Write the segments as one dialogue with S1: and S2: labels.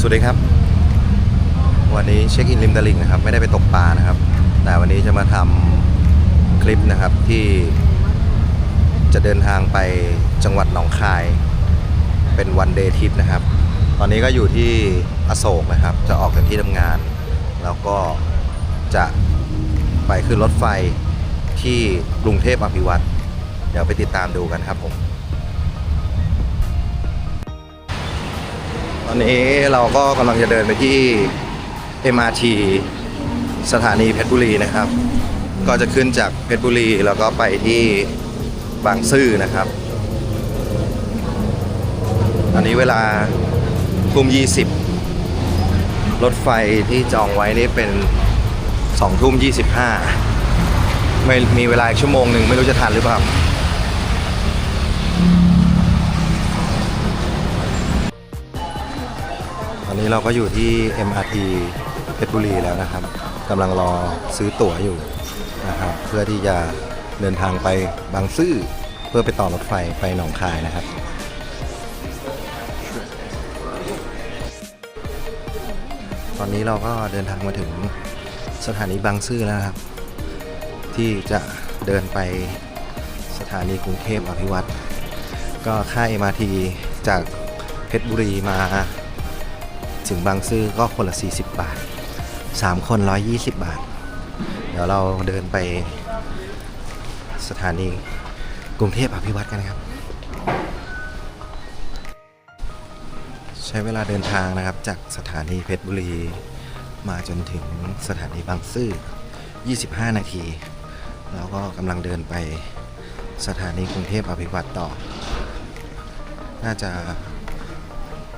S1: สวัสดีครับ วันนี้เช็คอินริมตลิ่งนะครับ ไม่ได้ไปตกปลานะครับ แต่วันนี้จะมาทำคลิปนะครับที่จะเดินทางไปจังหวัดหนองคาย เป็นวันเดย์ทริปนะครับ ตอนนี้ก็อยู่ที่อโศกนะครับ จะออกจากที่ทำงาน แล้วก็จะไปขึ้นรถไฟที่กรุงเทพอภิวัตรเดี๋ยวไปติดตามดูกันครับผม ตอนนี้เราก็กำลังจะเดินไปที่ MRT สถานีเพชรบุรีนะครับ ก็จะขึ้นจากเพชรบุรีแล้วก็ไปที่บางซื่อนะครับ ตอนนี้เวลาทุ่ม20 รถไฟที่จองไว้นี่เป็น2ทุ่ม25ไม่มีเวลาอีกชั่วโมงหนึ่งไม่รู้จะทันหรือเปล่า อนนี้เราก็อยู่ที่ MRT เพชรบุรีแล้วนะครับกำลังรอซื้อตั๋วอยู่นะครับ เพื่อที่จะเดินทางไปบางซื่อเพื่อไปต่อรถไฟไปหนองคายนะครับ ตอนนี้เราก็เดินทางมาถึงสถานีบางซื่อแล้วนะครับ ที่จะเดินไปสถานีกรุงเทพอภิวัตรก็ค่า MRT จากเพชรบุรีมา ถึงบางซื่อก็คนละ 40 บาท 3 คน 120 บาท เดี๋ยวเราเดินไปสถานีกรุงเทพอภิวัตรกันครับ ใช้เวลาเดินทางนะครับจากสถานีเพชรบุรี มาจนถึงสถานีบางซื่อ 25 นาที แล้วก็กำลังเดินไปสถานีกรุงเทพอภิวัตต่อ น่าจะ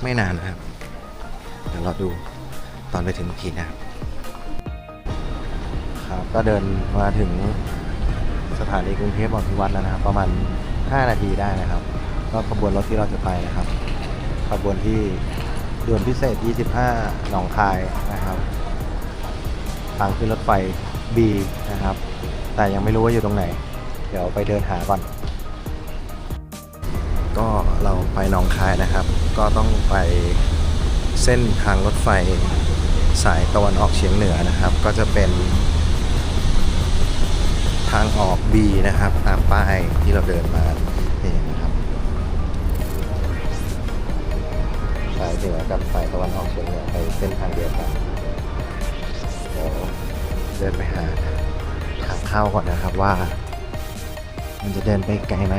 S1: ไม่นานนะครับ เดี๋ยวเราดูตอนไปถึงทีนะครับครับก็เดินมาถึงสถานีกรุงเทพอภิวัตแล้วนะครับ ประมาณ 5 นาทีได้นะครับ ก็ขบวนรถที่เราจะไปนะครับ ขบวนที่ด่วนพิเศษ 25 หนองคายนะครับ ทางขึ้นรถไฟ B นะครับ แต่ยังไม่รู้ว่าอยู่ตรงไหน เดี๋ยวไปเดินหาก่อน ก็เราไปหนองคายนะครับ ก็ต้องไป เส้นทางรถไฟสายตะวันออกเฉียงเหนือนะครับ ก็จะเป็นทางออก B นะครับตามป้ายที่เราเดินมานี่นะครับสายเหนือกับสายตะวันออกเฉียงเหนือไปเส้นทางเดียวกันเดี๋ยวเดินไปหาทางเข้าก่อนนะครับว่า มันจะเดินไปไกลไหม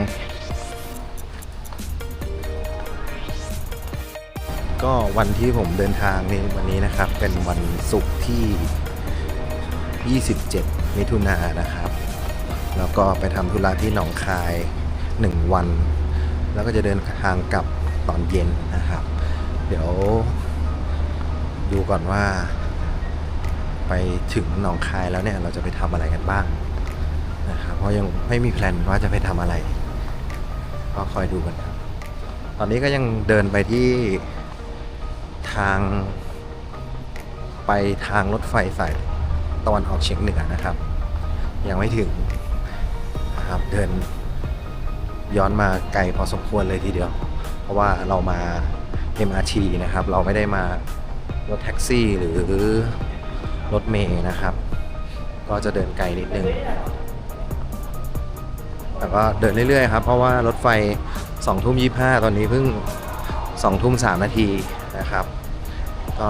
S1: ก็วันที่ผมเดินทางในวันนี้นะครับ เป็นวันศุกร์ที่ 27 มิถุนายนนะครับ แล้วก็ไปทำธุระที่หนองคาย 1 วัน แล้วก็จะเดินทางกลับตอนเย็นนะครับ เดี๋ยว ดูก่อนว่า ไปถึงหนองคายแล้วเนี่ย เราจะไปทำอะไรกันบ้างนะครับ เพราะยังไม่มีแพลนว่าจะไปทำอะไร ก็คอยดูกันครับตอนนี้ก็ยังเดินไปที่ ทาง ไปทางรถไฟสายตะวันออกเฉียงเหนือนะครับ ยังไม่ถึงนะครับเดินย้อนมาไกลพอสมควรเลยทีเดียว เพราะว่าเรามา MRT นะครับ เราไม่ได้มารถแท็กซี่หรือรถเมย์นะครับ ก็จะเดินไกลนิดนึง แต่ก็เดินเรื่อยๆครับ เพราะว่ารถไฟ2ทุ่ม25 ตอนนี้เพิ่ง2ทุ่ม3นาที ก็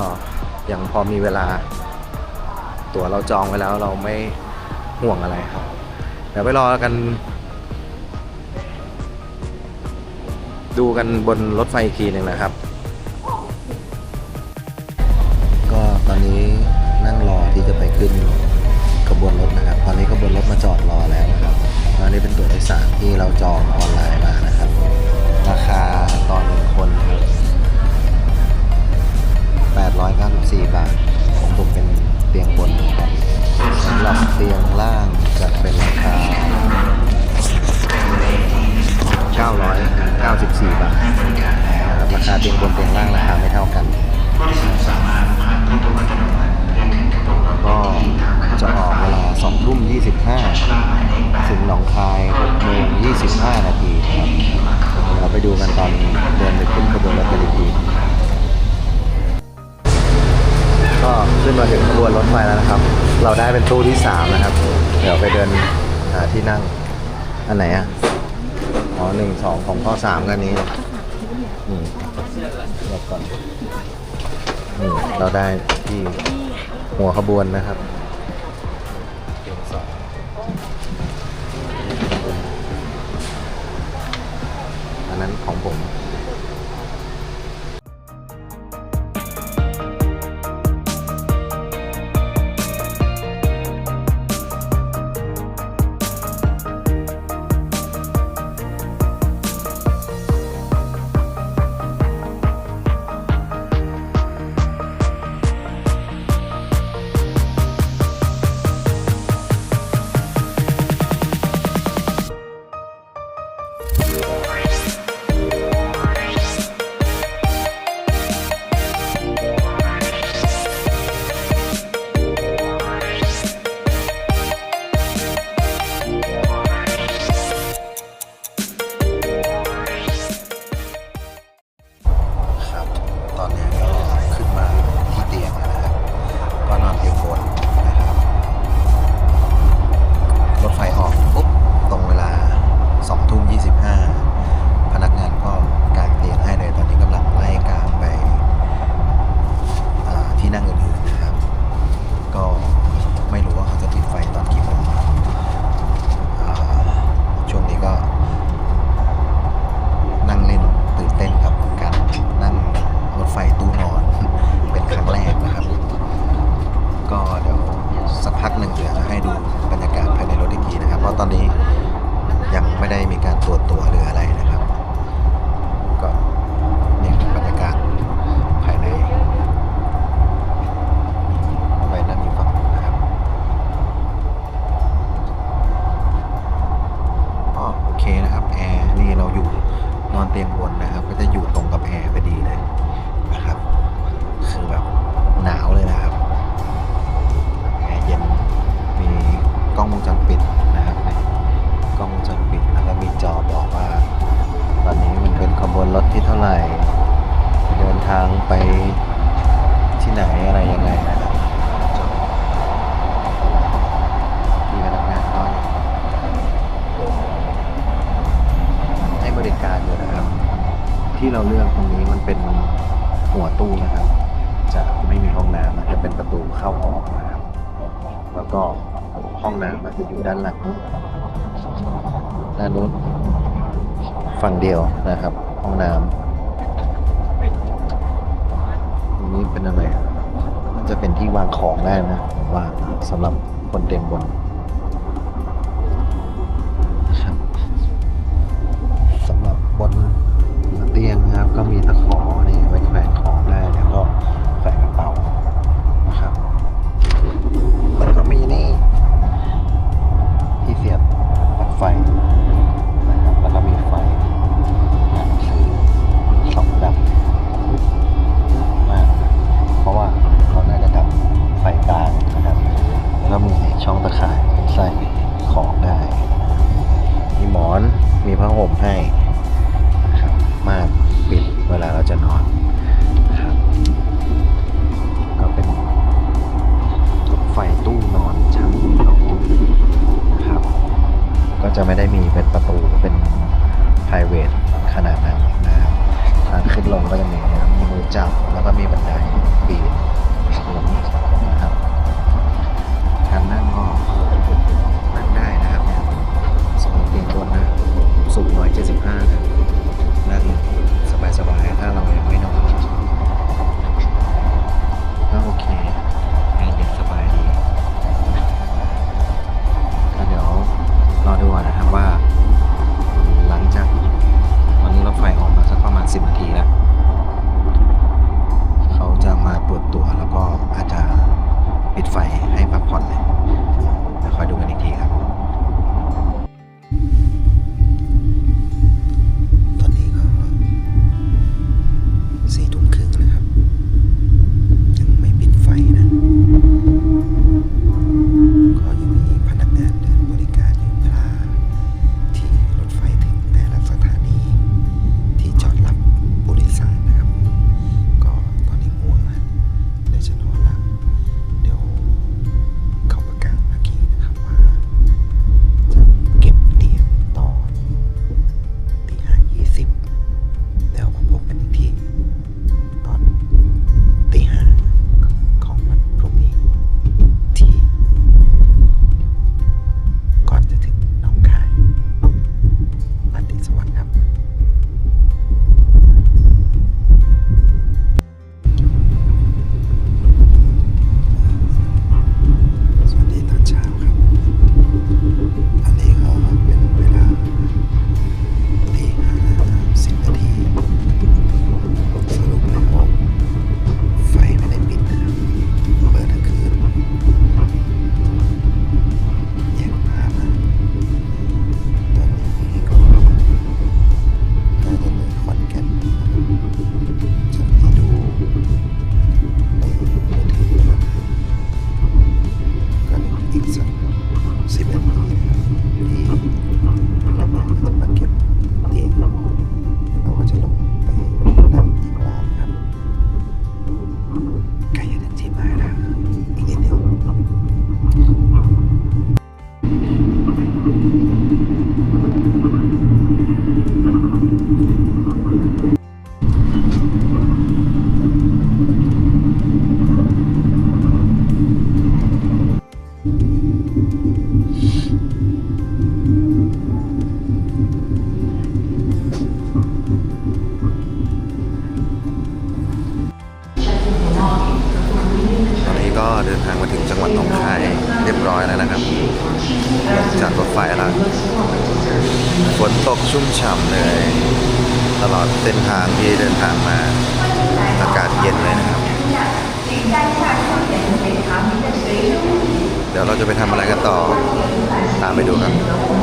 S1: ยังพอมีเวลา ตั๋วเราจองไว้แล้วเราไม่ห่วงอะไรครับ เดี๋ยวไปรอกัน ดูกันบนรถไฟอีกทีหนึ่งนะครับ ก็ตอนนี้นั่งรอที่จะไปขึ้นขบวนรถนะครับ ตอนนี้ขบวนรถมาจอดรอแล้วนะครับอันนี้เป็นตั๋วโดยสารที่เราจองออนไลน์มานะครับ ราคาต่อหนึ่งคน 894 บาท ของผมเป็นเตียงบนครับสำหรับเตียงล่างจะเป็นราคา 994 บาทนะครับราคาเตียงบนเตียงล่างราคาไม่เท่ากันก็จะออกเวลา2ทุ่ม25 ถึงหนองคาย6โมง25 นาทีครับ เราไปดูกันตอนเดินไปขึ้นขบวนรถกันอีกที ก็ขึ้นมาถึงขบวนรถไฟแล้วนะครับ เราได้เป็นตู้ที่สามนะครับ เดี๋ยวไปเดินหาที่นั่ง อันไหนอะ อ๋อหนึ่งสองของข้อสามกันนี้อืมก่อนอืมเราได้ที่หัวขบวนนะครับอันนั้นของผม ล้องวงจรปิดแล้วก็มีจอบอกว่า ตอนนี้มันเป็นขบวนรถที่เท่าไหร่ เดินทางไปที่ไหนอะไร ฝั่งเดียวนะครับ ห้องน้ำตรงนี้เป็นอะไรมันจะเป็นที่วางของได้นะวางสำหรับคนเต็มบนครับสำหรับบนเตียงนะครับ ก็มีตะขอนี่ ตา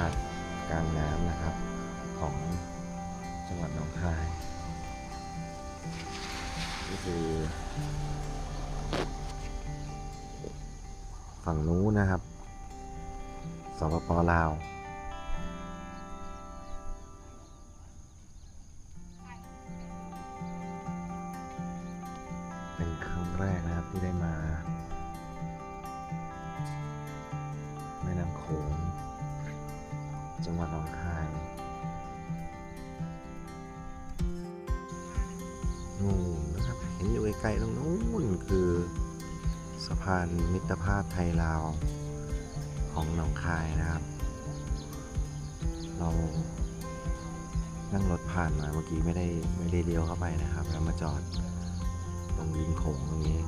S1: าดกลางน้ำนะครับ ของจังหวัดหนองคายนี่คือฝั่งนู้นนะครับสปปลาว สะพานมิตรภาพไทยลาวของหนองคายนะครับ เรานั่งรถผ่านมาเมื่อกี้ไม่ได้ไม่ได้เลี้ยวเข้าไปนะครับ แล้วมาจอดตรงริมโขงตรงนี้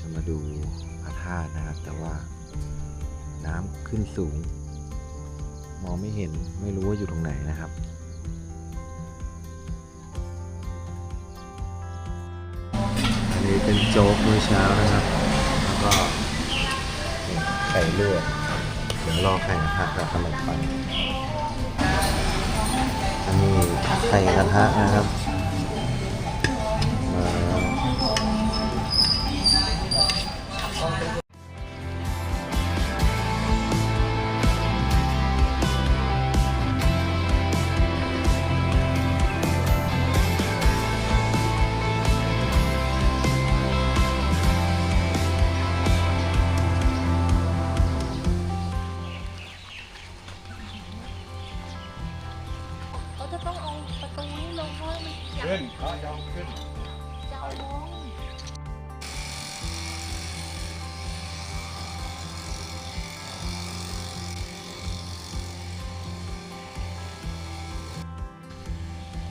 S1: จะมาดูพระธาตุนะครับ แต่ว่าน้ำขึ้นสูง มองไม่เห็นไม่รู้ว่าอยู่ตรงไหนนะครับอันนี้เป็นโจ๊กมื้อเช้านะครับ ก็ไข่ลวกเดี๋ยวรอไข่กระทะกับขนมปังอันนี้ไข่กระทะนะครับ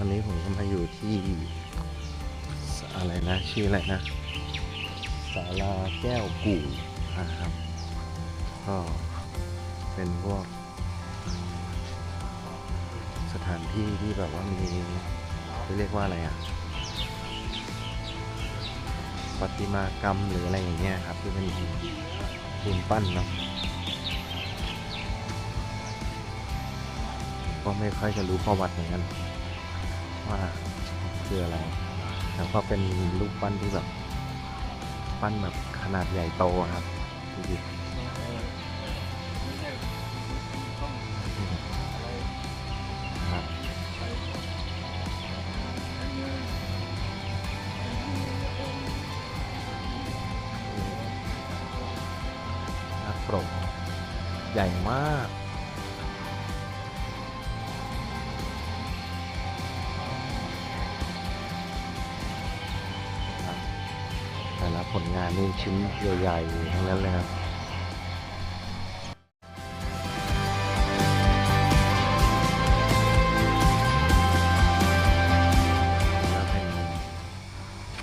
S1: วั
S2: นนี้
S1: ผมก็มาอยู่ที่อะไรนะชื่ออะไรนะศาลาแก้วกู่นะครับ ก็เป็นพวก สถานที่ที่แบบว่ามีจะเรียกว่าอะไรอะประติมากรรมหรืออะไรอย่างเงี้ยครับที่เป็นปูนปั้นเนาะก็ไม่ค่อยจะรู้ประวัติเหมือนกัน ว่าคืออะไร แต่ก็เป็นรูปปั้นที่แบบ ปั้นแบบขนาดใหญ่โตครับดูดิ ชิ้นใหญ่ๆทั้งนั้นเลยครับเป็น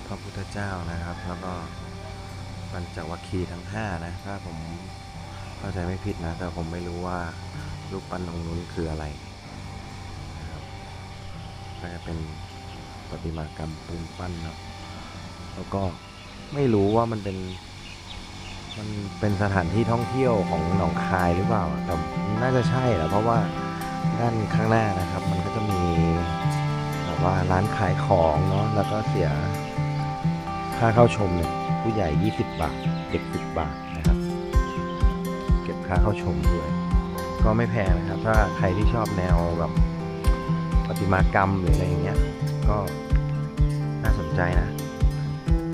S1: พระพุทธเจ้านะครับ แล้วก็ปัญจวัคคีทั้งห้านะ ถ้าผมเข้าใจไม่ผิดนะ แต่ผมไม่รู้ว่ารูปปั้นตรงนู้นคืออะไรนะครับก็จะเป็นประติมากรรมปูนปั้นเนาะแล้วก็ ไม่รู้ว่ามันเป็นมันเป็นสถานที่ท่องเที่ยวของหนองคายหรือเปล่าแต่น่าจะใช่แหละเพราะว่าด้านข้างหน้านะครับ มันก็จะมีแบบว่าร้านขายของเนาะแล้วก็เสียค่าเข้าชมเนี่ยผู้ใหญ่ 20 บาท เด็ก 10 บาทนะครับ เก็บค่าเข้าชมด้วย ก็ไม่แพงนะครับ ถ้าใครที่ชอบแนวแบบประติมากรรมหรืออะไรอย่างเงี้ยก็น่าสนใจนะ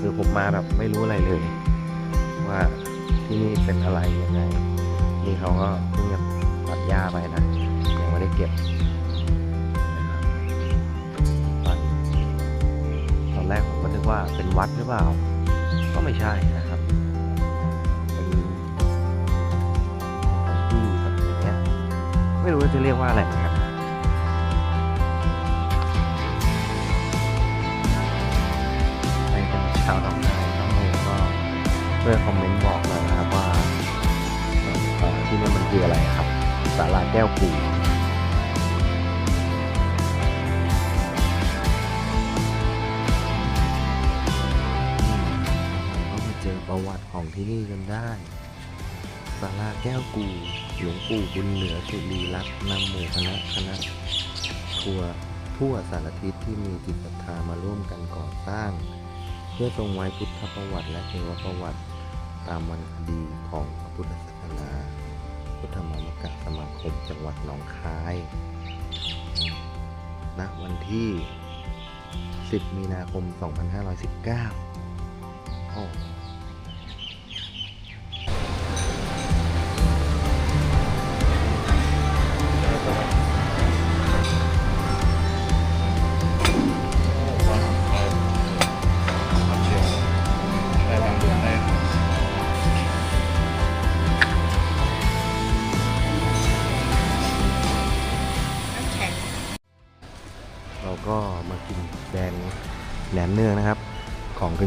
S1: คือผมมาแบบไม่รู้อะไรเลย ว่าที่นี่เป็นอะไรยังไงนี่เขาก็เพิ่งจะตัดหญ้าไปนะยังไม่ได้เก็บตอนตอนแรกผมก็นึกว่าเป็นวัดหรือเปล่า ก็ไม่ใช่นะครับเป็นที่แบบอย่างเงี้ไม่รู้ว่าจะเรียกว่าอะไรเหมือนกันใคร ช่วยคอมเมนต์บอกหน่อยนะครับว่าที่นี่มันคืออะไรครับสาราแก้วกูก็มาเจอประวัติของที่นี่กันได้สาราแก้วกูหลวงปู่บุญเหนือสุรีรัตน์นำหมู่คณะคณะทัวร์ทั่วสารทิศที่มีจิตศรัทธามาร่วมกันก่อสร้าง เพื่อทรงไว้พุทธประวัติและเทวประวัติ ตามวันคดีของพระพุทธศาสนา พุทธมามกะสมาคมจังหวัดหนองคาย ณ วันที่ 10 มีนาคม 2519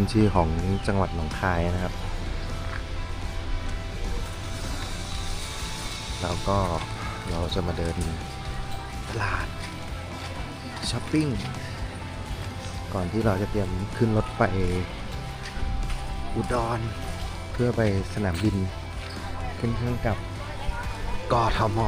S1: นชื่อของจังหวัดหนองคายนะครับ แล้วก็เราจะมาเดินตลาดช้อปปิ้ง ก่อนที่เราจะเตรียมขึ้นรถไปอุดร เพื่อไปสนามบิน ขึ้นเครื่องกับกทม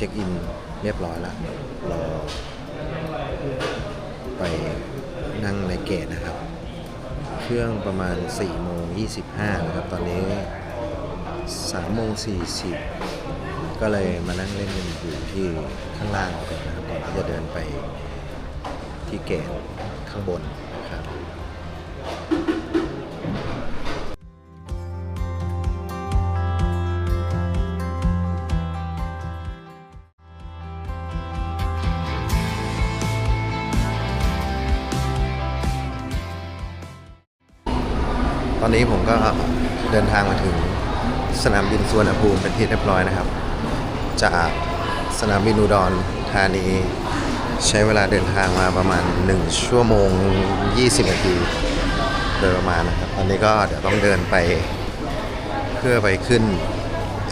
S1: เช็คอินเรียบร้อยแล้วรอไปนั่งในเกตนะครับ เครื่องประมาณ4โมง25นะครับ ตอนนี้3โมง40 ก็เลยมานั่งเล่นกันอยู่ที่ข้างล่างก่อนนะครับก่อนที่จะเดินไปที่เกตข้างบน ตอนนี้ผมก็เดินทางมาถึงสนามบินสุวรรณภูมิเป็นที่เรียบร้อยนะครับ จากสนามบินอุดรธานี ใช้เวลาเดินทางมาประมาณ 1 ชั่วโมง 20 นาทีโดยประมาณนะครับ ตอนนี้ก็เดี๋ยวต้องเดินไปเพื่อไปขึ้น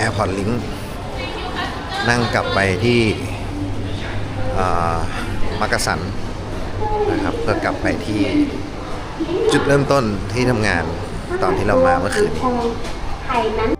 S1: Airport Link นั่งกลับไปที่มักกะสันนะครับเพื่อกลับไปที่จุดเริ่มต้นที่ทำงาน ตอนที่เรามาเมื่อคืนนี้
S3: ไทยนั้น